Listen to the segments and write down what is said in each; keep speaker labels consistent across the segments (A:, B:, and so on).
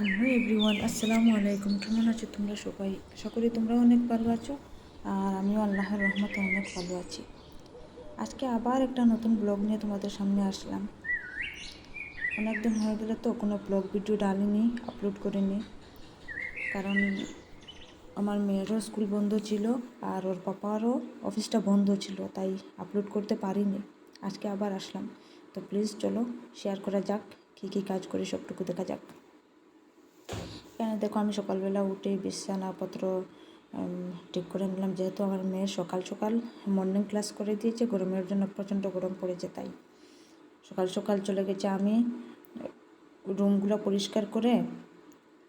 A: Hello everyone, আসসালামু আলাইকুম। কেমন আছো তোমরা সবাই? করি তোমরা অনেক ভালো আছো আর আমিও আল্লাহর রহমতে অনেক ভালো আছি। আজকে আবার একটা নতুন ব্লগ নিয়ে তোমাদের সামনে আসলাম। অনেক দিন হয়ে গেলে তো কোনো ব্লগ ভিডিও ডালিনি, আপলোড করিনি। কারণ আমার মেয়েরও স্কুল বন্ধ ছিল আর ওর পাপারও অফিসটা বন্ধ ছিল, তাই আপলোড করতে পারিনি। আজকে আবার আসলাম। তো প্লিজ চলো শেয়ার করা যাক, কী কী কাজ করে সবটুকু দেখা যাক। এখানে দেখো আমি সকালবেলা উঠে বিছানাপত্র ঠিক করে নিলাম। যেহেতু আমার মেয়ে সকাল সকাল মর্নিং ক্লাস করে দিয়েছে, গরমের জন্য প্রচণ্ড গরম পড়েছে তাই। সকাল সকাল চলে গেছে আমি রুমগুলো পরিষ্কার করে,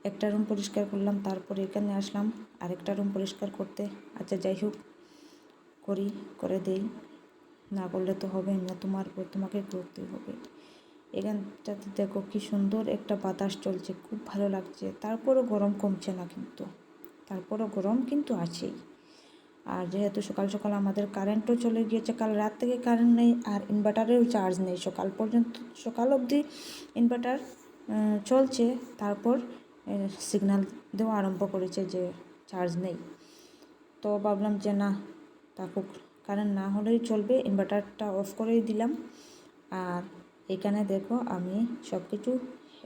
A: একটা রুম পরিষ্কার করলাম, তারপরে এখানে আসলাম, আরেকটা রুম পরিষ্কার করতে। আচ্ছা যাই হোক, করি, করে দেই। না করলে তো হবে না, তোমার তোমাকে করতে হবে। এখানটাতে দেখো কি সুন্দর একটা বাতাস চলছে, খুব ভালো লাগছে। তারপরও গরম কমছে না কিন্তু, তারপরও গরম কিন্তু আছেই। আর যেহেতু সকাল সকাল আমাদের কারেন্টও চলে গিয়েছে, কাল রাত থেকে কারেন্ট নেই আর ইনভার্টারেও চার্জ নেই। সকাল পর্যন্ত, সকাল অবধি ইনভার্টার চলছে, তারপর সিগন্যাল দেওয়া আরম্ভ করেছে যে চার্জ নেই। তো ভাবলাম যে না, থাকুক। কারেন্ট না হলেই চলবে ইনভার্টারটা অফ করেই দিলাম। আর এখানে দেখো আমি সব কিছু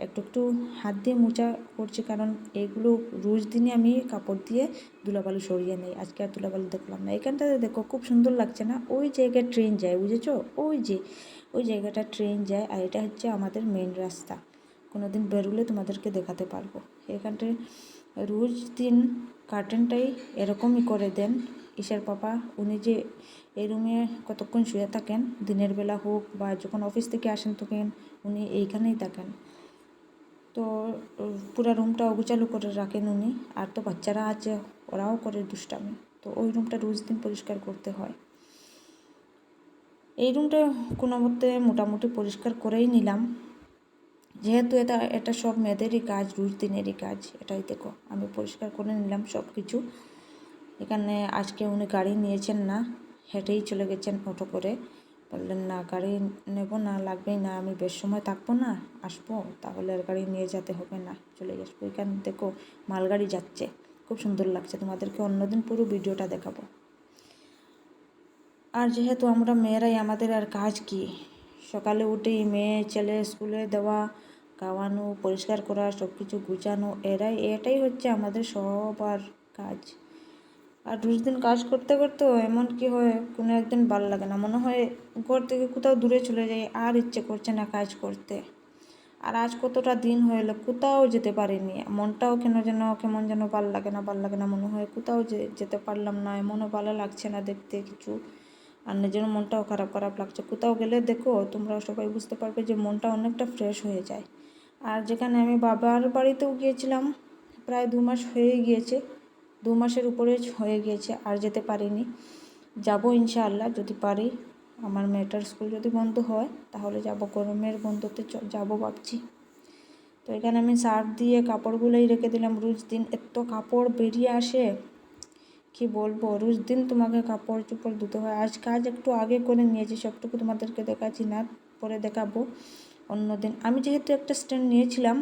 A: একটু একটু হাত দিয়ে মোচা করছি, কারণ এগুলো রোজ দিনে আমি কাপড় দিয়ে ধুলাবালু সরিয়ে নেই। আজকে আর ধুলাবালু দেখলাম না। এখানটাতে দেখো খুব সুন্দর লাগছে না? ওই জায়গায় ট্রেন যায়, বুঝেছ? ওই যে, ওই জায়গাটা ট্রেন যায় আর এটা হচ্ছে আমাদের মেন রাস্তা। কোনো দিন বেরোলে তোমাদেরকে দেখাতে পারব। এখানটায় রোজ দিন কার্টেনটাই এরকমই করে দেন। ঈশার পাপা, উনি যে এই রুমে কতক্ষণ শুয়ে থাকেন, দিনের বেলা হোক বা যখন অফিস থেকে আসেন তখন উনি এইখানেই থাকেন। তো, পুরো রুমটা অগুচালু করে রাখেন উনি, আর তো বাচ্চারা আছে, ওরাও করে দুষ্টামি। তো ওই রুমটা রোজ দিন পরিষ্কার করতে হয়। এই রুমটা কোনো মতে মোটামুটি পরিষ্কার করেই নিলাম। যেহেতু এটা এটা সব মেয়েদেরই কাজ, রোজ দিনেরই কাজ, এটাই দেখো, আমি পরিষ্কার করে নিলাম সব কিছু এখানে আজকে উনি গাড়ি নিয়েছেন না, হেঁটেই চলে গেছেন অটো করে। বললেন, না, গাড়ি নেব না লাগবেই না, আমি বেশ সময় থাকব না, আসব, তাহলে আর গাড়ি নিয়ে যেতে হবে না, চলে আসব এখানে দেখো, মালগাড়ি যাচ্ছে, খুব সুন্দর লাগছে, তোমাদেরকে অন্যদিন পুরো ভিডিওটা দেখাবো। আর যেহেতু আমরা মেয়েরাই, আমাদের আর কাজ কি? সকালে উঠেই মেয়ে, ছেলে, স্কুলে দেওয়া, খাওয়ানো, পরিষ্কার করা সব কিছু গুছানো, এরাই, এটাই হচ্ছে আমাদের সবার কাজ। আর রোজ দিন কাজ করতে করতেও এমন কি হয়, কোনো একদিন ভালো লাগে না। মনে হয় ঘর থেকে কোথাও দূরে চলে যাই, আর ইচ্ছে করছে না কাজ করতে। আর আজ কতটা দিন হয়ে কোথাও যেতে পারিনি। মনটাও কেন যেন, কেমন যেন ভালো লাগে না, ভালো লাগে না মনে হয়, কোথাও যেতে পারলাম না। এমনও ভালো লাগছে না দেখতে কিছু। আর নিজের মনটাও খারাপ খারাপ লাগছে। কোথাও গেলে দেখো, তোমরা সবাই বুঝতে পারবে যে মনটা অনেকটা ফ্রেশ হয়ে যায়। আর যেখানে আমি বাবার বাড়িতেও গিয়েছিলাম, প্রায় দু মাস হয়ে গিয়েছে। দু মাসের উপরে হয়ে গিয়েছে, আর যেতে পারিনি। যাব ইনশাআল্লাহ, যদি পারি। আমার মেয়েটার স্কুল যদি বন্ধ হয়, তাহলে যাব। গরমের বন্ধতে যাব ভাবছি। তো এখানে আমি সার্ফ দিয়ে কাপড়গুলোই রেখে দিলাম। রোজ দিন এত কাপড় বেরিয়ে আসে, কি বলব? রোজ দিন তোমাকে কাপড় চোপড় ধুতে হয়। আজ কাজ একটু আগে করে নিয়েছি, সবটুকু তোমাদেরকে দেখাচ্ছি, না পরে দেখাবো অন্যদিন। আমি যেহেতু একটা স্ট্যান্ড নিয়েছিলাম,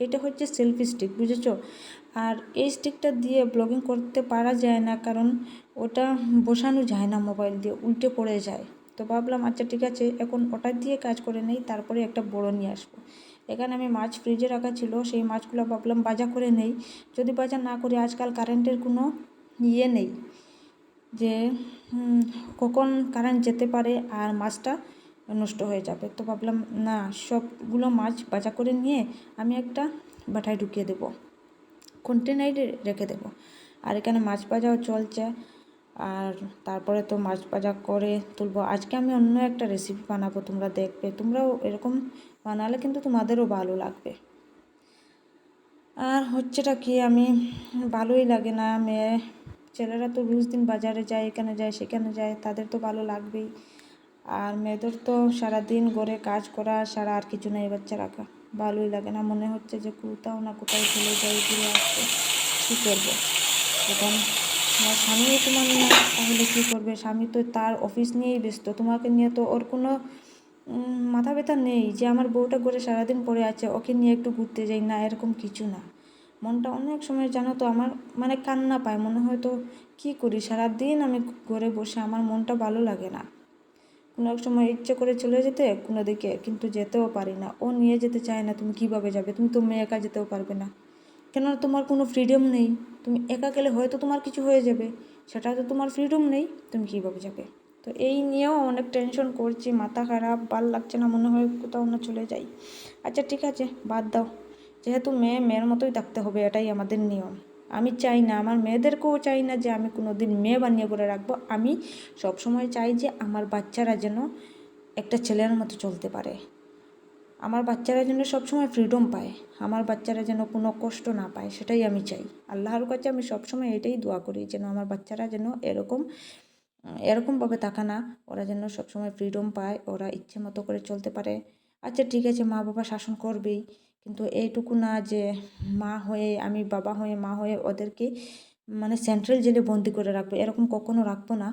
A: এটা হচ্ছে সেলফি স্টিক, বুঝেছ? আর এই স্টিকটা দিয়ে ব্লগিং করতে পারা যায় না, কারণ ওটা বসানো যায় না মোবাইল দিয়ে, উল্টে পড়ে যায়। তো ভাবলাম আচ্ছা ঠিক আছে, এখন ওটা দিয়ে কাজ করে নেই, তারপরে একটা বড় নিয়ে আসব। এখানে আমি মাছ ফ্রিজে রাখা ছিল, সেই মাছগুলো ভাবলাম বাজা করে নেই। যদি বাজা না করি, আজকাল কারেন্টের কোনো ইয়ে নেই যে কখন কারেন্ট যেতে পারে আর মাছটা নষ্ট হয়ে যাবে। তো ভাবলাম, না, সবগুলো মাছ বাজা করে নিয়ে আমি একটা বাটায় ঢুকিয়ে দেবো। কন্টেনারে রেখে দেবো। আর এখানে মাছ ভাজাও চলছে। আর তারপরে তো মাছ ভাজা করে তুলবো। আজকে আমি অন্য একটা রেসিপি বানাবো, তোমরা দেখবে। তোমরাও এরকম বানালে কিন্তু তোমাদেরও ভালো লাগবে। আর হচ্ছেটা কি, আমি ভালোই লাগে না। মেয়ে, ছেলেরা তো রোজ দিন বাজারে যায়, এখানে যায়, সেখানে যায়, তাদের তো ভালো লাগবেই। আর মেয়েদের তো সারাদিন ঘরে কাজ করা, সারা আর কিছু নেই বাচ্চা রাখা ভালোই লাগে না। মনে হচ্ছে যে কোথাও না কোথাও চলে যাই, ঘুরে আসতে কী করব? এখন আমার স্বামীও তোমার না, তাহলে কী করবে? স্বামী তো তার অফিস নিয়েই ব্যস্ত। তোমাকে নিয়ে তো ওর কোনো মাথা ব্যথা নেই যে আমার বউটা করে সারাদিন পড়ে আছে, ওকে নিয়ে একটু ঘুরতে যাই না, এরকম কিছু না। মনটা অনেক সময় জানো তো আমার মানে কান্না পায়। মনে হয় তো কী করি? সারাদিন আমি ঘরে বসে আমার মনটা ভালো লাগে না। কোনো এক সময় ইচ্ছে করে চলে যেতে কোনো দিকে কিন্তু যেতেও পারি না। ও নিয়ে যেতে চায় না, তুমি কীভাবে যাবে? তুমি তো মেয়ে, একা যেতেও পারবে না। কেননা তোমার কোনো ফ্রিডম নেই। তুমি একা গেলে হয়তো তোমার কিছু হয়ে যাবে। সেটা তো তোমার ফ্রিডম নেই, তুমি কীভাবে যাবে? তো এই নিয়েও অনেক টেনশন করছি, মাথা খারাপ, ভালো লাগছে না, মনে হয় কোথাও না চলে যাই। আচ্ছা ঠিক আছে, বাদ দাও। যেহেতু মেয়ে, মেয়ের মতোই থাকতে হবে, এটাই আমাদের নিয়ম। আমি চাই না, আমার মেয়েদেরকেও চাই না যে আমি কোনো দিন মেয়ে বানিয়ে করে রাখব। আমি সবসময় চাই যে আমার বাচ্চারা যেন একটা ছেলের মতো চলতে পারে। আমার বাচ্চারা যেন সবসময় ফ্রিডম পায়, আমার বাচ্চারা যেন কোনো কষ্ট না পায়, সেটাই আমি চাই। আল্লাহর কাছে আমি সবসময় এটাই দোয়া করি যেন আমার বাচ্চারা যেন এরকম, এরকমভাবে থাকা না, ওরা যেন সবসময় ফ্রিডম পায়, ওরা ইচ্ছে মতো করে চলতে পারে। আচ্ছা ঠিক আছে মা বাবা শাসন করবেই। কিন্তু এইটুকু না যে মা হয়ে, আমি বাবা হয়ে, মা হয়ে ওদেরকে মানে সেন্ট্রাল জেলে বন্দি করে রাখব, এরকম কখনো রাখব না।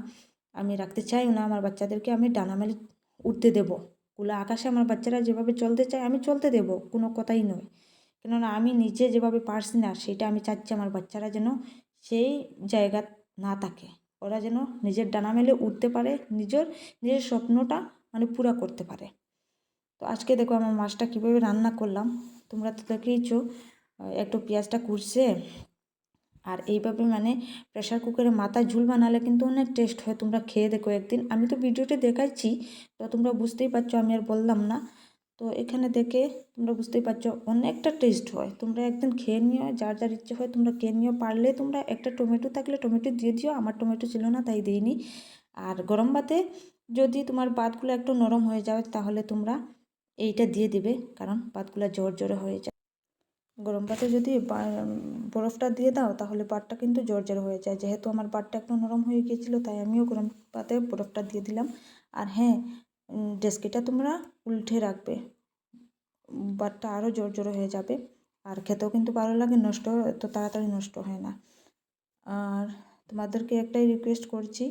A: আমি রাখতে চাইও না, আমার বাচ্চাদেরকে আমি ডানা মেলে উঠতে দেবো। খোলা আকাশে আমার বাচ্চারা যেভাবে চলতে চায়, আমি চলতে দেব, কোনো কথাই নয়। কেননা আমি নিজে যেভাবে পারছি না, সেটা আমি চাচ্ছি আমার বাচ্চারা যেন সেই জায়গা না থাকে। ওরা যেন নিজের ডানা মেলে উঠতে পারে, নিজের নিজের স্বপ্নটা মানে পুরা করতে পারে। তো আজকে দেখো আমার মাছটা কীভাবে রান্না করলাম। তোমরা তো দেখেইছো একটু পেঁয়াজটা কুড়ছে আর এইভাবে মানে প্রেশার কুকারে মাথায় ঝুল বানালে কিন্তু অনেক টেস্ট হয়। তোমরা খেয়ে দেখো একদিন। আমি তো ভিডিওতে দেখাচ্ছি তো তোমরা বুঝতেই পারছ আমি আর বললাম না। তো এখানে দেখে তোমরা বুঝতেই পারছ অনেকটা টেস্ট হয়। তোমরা একদিন খেয়ে নিও, যার যার ইচ্ছে হয় তোমরা খেয়ে নিও। পারলে তোমরা একটা টমেটো থাকলে টমেটো দিয়ে দিও, আমার টমেটো ছিল না তাই দিইনি। আর গরম ভাতে যদি তোমার ভাতগুলো একটু নরম হয়ে যায় তাহলে তোমরা এইটা দিয়ে দিবে, কারণ পাতগুলো জোর জোরে হয়ে যায়। গরম পাতে যদি বরফটা দিয়ে দাও, তাহলে পাটটা কিন্তু জর্জর হয়ে যায়। যেহেতু আমার পাটটা একটু নরম হয়ে গিয়েছিল, তাই আমিও গরম পাতে বরফটা দিয়ে দিলাম। আর হ্যাঁ ডেস্কিটা তোমরা উল্টে রাখবে। বাটটা আরও জোর হয়ে যাবে। আর খেতেও কিন্তু ভালো লাগে, নষ্ট, এত তাড়াতাড়ি নষ্ট হয় না। আর তোমাদেরকে একটাই রিকোয়েস্ট করছি,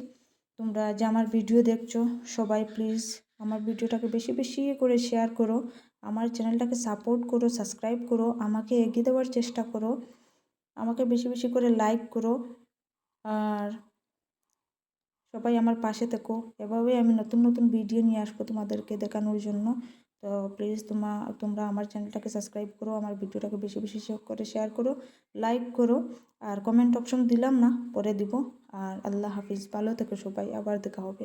A: তোমরা যে আমার ভিডিও দেখছ, সবাই প্লিজ আমার ভিডিওটাকে বেশি বেশি করে শেয়ার করো, আমার চ্যানেলটাকে সাপোর্ট করো সাবস্ক্রাইব করো, আমাকে এগিয়ে দেওয়ার চেষ্টা করো, আমাকে বেশি বেশি করে লাইক করো, আর সবাই আমার পাশে থেকো। এভাবেই আমি নতুন নতুন ভিডিও নিয়ে আসব তোমাদেরকে দেখানোর জন্য। তো প্লিজ তোমা, তোমরা আমার চ্যানেলটাকে সাবস্ক্রাইব করো, আমার ভিডিওটাকে বেশি বেশি করে শেয়ার করো লাইক করো, আর কমেন্ট অপশন দিলাম না, পরে দিব। আর আল্লাহ হাফিজ, ভালো থেকো সবাই, আবার দেখা হবে।